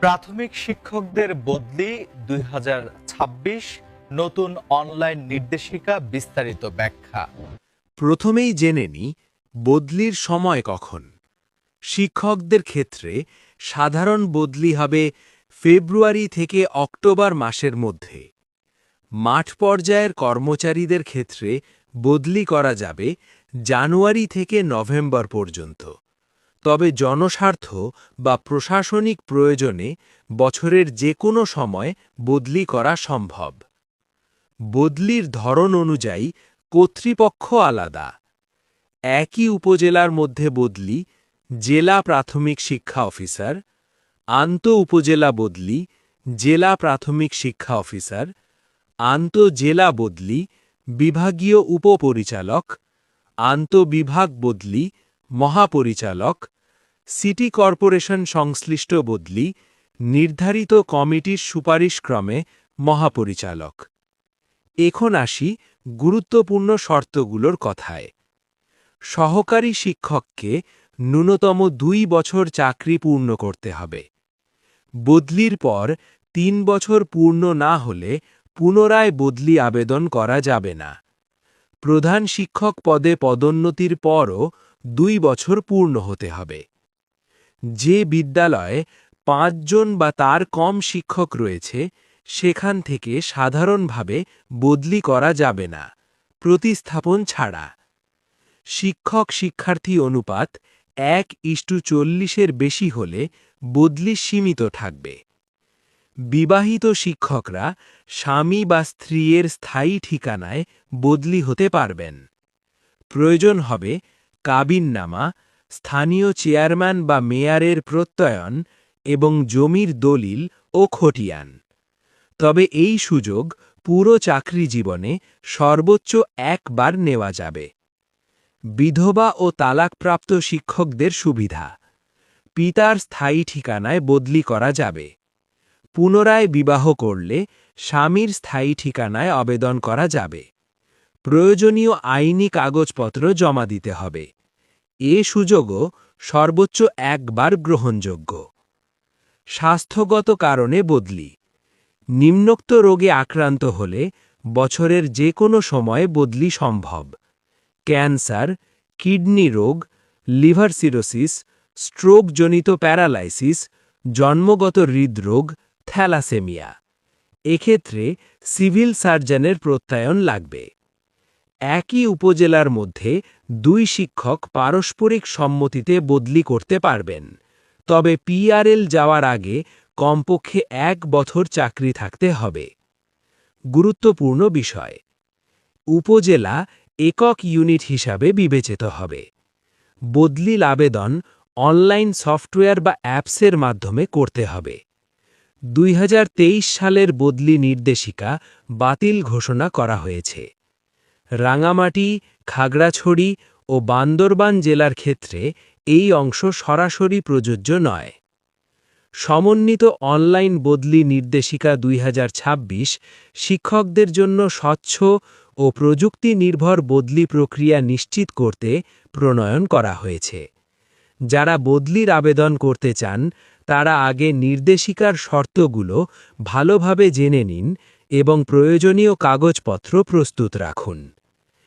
প্রাথমিক শিক্ষকদের বদলি দুই হাজার ছাব্বিশ নতুন অনলাইন নির্দেশিকা বিস্তারিত ব্যাখ্যা। প্রথমেই জেনে নি, বদলির সময় কখন। শিক্ষকদের ক্ষেত্রে সাধারণ বদলি হবে ফেব্রুয়ারি থেকে অক্টোবর মাসের মধ্যে। মাঠ পর্যায়ের কর্মচারীদের ক্ষেত্রে বদলি করা যাবে জানুয়ারি থেকে নভেম্বর পর্যন্ত। তবে জনস্বার্থ বা প্রশাসনিক প্রয়োজনে বছরের যে কোনো সময় বদলি করা সম্ভব। বদলির ধরন অনুযায়ী কর্তৃপক্ষ আলাদা। একই উপজেলার মধ্যে বদলি, জেলা প্রাথমিক শিক্ষা অফিসার, আন্ত উপজেলা বদলি, জেলা প্রাথমিক শিক্ষা অফিসার, আন্ত জেলা বদলি, বিভাগীয় উপপরিচালক আন্তবিভাগ বদলি মহাপরিচালক, সিটি কর্পোরেশন সংশ্লিষ্ট বদলি, নির্ধারিত কমিটির সুপারিশক্রমে মহাপরিচালক। এখন আসি গুরুত্বপূর্ণ শর্তগুলোর কথায়। সহকারী শিক্ষককে ন্যূনতম দুই বছর চাকরি পূর্ণ করতে হবে। বদলির পর তিন বছর পূর্ণ না হলে পুনরায় বদলি আবেদন করা যাবে না। প্রধান শিক্ষক পদে পদোন্নতির পরও দুই বছর পূর্ণ হতে হবে। যে বিদ্যালয়ে পাঁচজন বা তার কম শিক্ষক রয়েছে, সেখান থেকে সাধারণভাবে বদলি করা যাবে না, প্রতিস্থাপন ছাড়া। শিক্ষক শিক্ষার্থী অনুপাত এক ইস্টু চল্লিশের বেশি হলে বদলি সীমিত থাকবে। বিবাহিত শিক্ষকরা স্বামী বা স্ত্রীর স্থায়ী ঠিকানায় বদলি হতে পারবেন। প্রয়োজন হবে কাবিননামা, স্থানীয় চেয়ারম্যান বা মেয়ারের প্রত্যয়ন এবং জমির দলিল ও খটিয়ান তবে এই সুযোগ পুরো চাকরি জীবনে সর্বোচ্চ একবার নেওয়া যাবে। বিধবা ও তালাকপ্রাপ্ত শিক্ষকদের সুবিধা, পিতার স্থায়ী ঠিকানায় বদলি করা যাবে। পুনরায় বিবাহ করলে স্বামীর স্থায়ী ঠিকানায় আবেদন করা যাবে। প্রয়োজনীয় আইনি কাগজপত্র জমা দিতে হবে। এ সুযোগও সর্বোচ্চ একবার গ্রহণযোগ্য। স্বাস্থ্যগত কারণে বদলি। নিম্নোক্ত রোগে আক্রান্ত হলে বছরের যে কোনো সময়ে বদলি সম্ভব। ক্যান্সার, কিডনি রোগ, লিভার সিরোসিস, স্ট্রোকজনিত প্যারালাইসিস, জন্মগত হৃদরোগ থ্যালাসেমিয়া। এক্ষেত্রে সিভিল সার্জনের প্রত্যয়ন লাগবে। একই উপজেলার মধ্যে দুই শিক্ষক পারস্পরিক সম্মতিতে বদলি করতে পারবেন। তবে পিআরএল যাওয়ার আগে কমপক্ষে এক বছর চাকরি থাকতে হবে। গুরুত্বপূর্ণ বিষয়। উপজেলা একক ইউনিট হিসাবে বিবেচিত হবে। বদলিল আবেদন অনলাইন সফটওয়্যার বা অ্যাপসের মাধ্যমে করতে হবে। দুই হাজার তেইশ সালের বদলি নির্দেশিকা বাতিল ঘোষণা করা হয়েছে। রাঙামাটি, খাগড়াছড়ি ও বান্দরবান জেলার ক্ষেত্রে এই অংশ সরাসরি প্রযোজ্য নয়। সমন্বিত অনলাইন বদলি নির্দেশিকা দুই হাজার ছাব্বিশ শিক্ষকদের জন্য স্বচ্ছ ও প্রযুক্তি নির্ভর বদলি প্রক্রিয়া নিশ্চিত করতে প্রণয়ন করা হয়েছে। যারা বদলির আবেদন করতে চান তারা আগে নির্দেশিকার শর্তগুলো ভালোভাবে জেনে নিন এবং প্রয়োজনীয় কাগজপত্র প্রস্তুত রাখুন।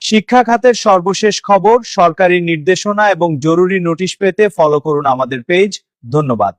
শিক্ষা খাতের সর্বশেষ খবর, সরকারি নির্দেশনা এবং জরুরি নোটিশ পেতে ফলো করুন আমাদের পেজ ধন্যবাদ।